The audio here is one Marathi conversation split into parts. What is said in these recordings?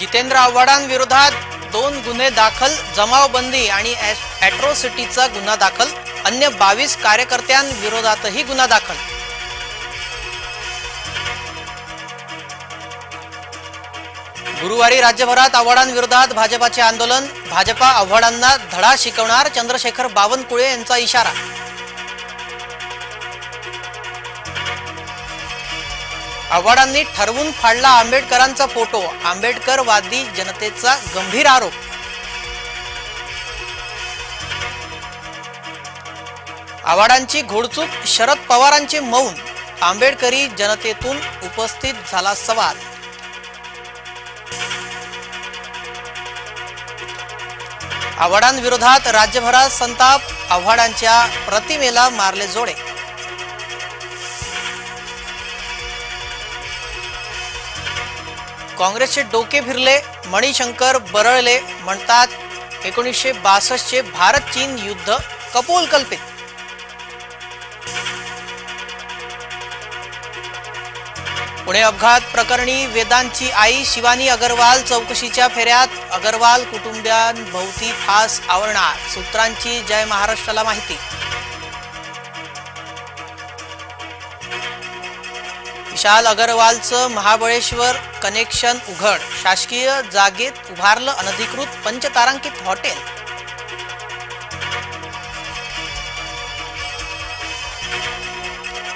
जितेंद्र आव्हाडांविरोधात दोन गुन्हे दाखल जमावबंदी आणि ॲट्रोसिटीचा गुन्हा दाखल अन्य बावीस कार्यकर्त्यांविरोधातही गुन्हा दाखल. गुरुवारी राज्यभरात आव्हाडांविरोधात भाजपाचे आंदोलन भाजपा आव्हाडांना धडा शिकवणार चंद्रशेखर बावनकुळे यांचा इशारा आव्हाडांनी ठरवून फाडला आंबेडकरांचा फोटो. आंबेडकरवादी जनतेचा गंभीर आरोप. आव्हाडांची घोडचूक शरद पवारांचे मौन. आंबेडकरी जनतेतून उपस्थित झाला सवाल. आव्हाडांविरोधात राज्यभरात संताप आव्हाडांच्या प्रतिमेला मारले जोडे. काँग्रेसचे डोके फिरले मणिशंकर बरळले म्हणतात एकोणीसशे बासष्टचे भारत चीन युद्ध कपोल कल्पित पुणे अपघात प्रकरणी वेदांची आई शिवानी अगरवाल चौकशीच्या फेऱ्यात. अगरवाल कुटुंबियांभोवती फास आवरणार सूत्रांची जय महाराष्ट्राला माहिती. विशाल अगरवालचं महाबळेश्वर कनेक्शन उघड. शासकीय जागेत उभारलं अनधिकृत पंचतारांकित हॉटेल.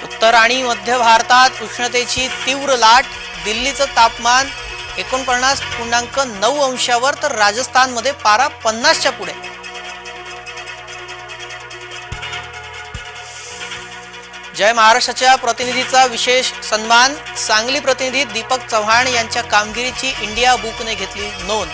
उत्तर आणि मध्य भारतात उष्णतेची तीव्र लाट दिल्लीचं तापमान एकोणपन्नास पूर्णांक नऊ अंशावर तर राजस्थानमध्ये पारा पन्नासच्या पुढे. जय महाराष्ट्राच्या प्रतिनिधीचा विशेष सन्मान. सांगली प्रतिनिधी दीपक चव्हाण यांच्या कामगिरीची इंडिया बुकने घेतली नोंद.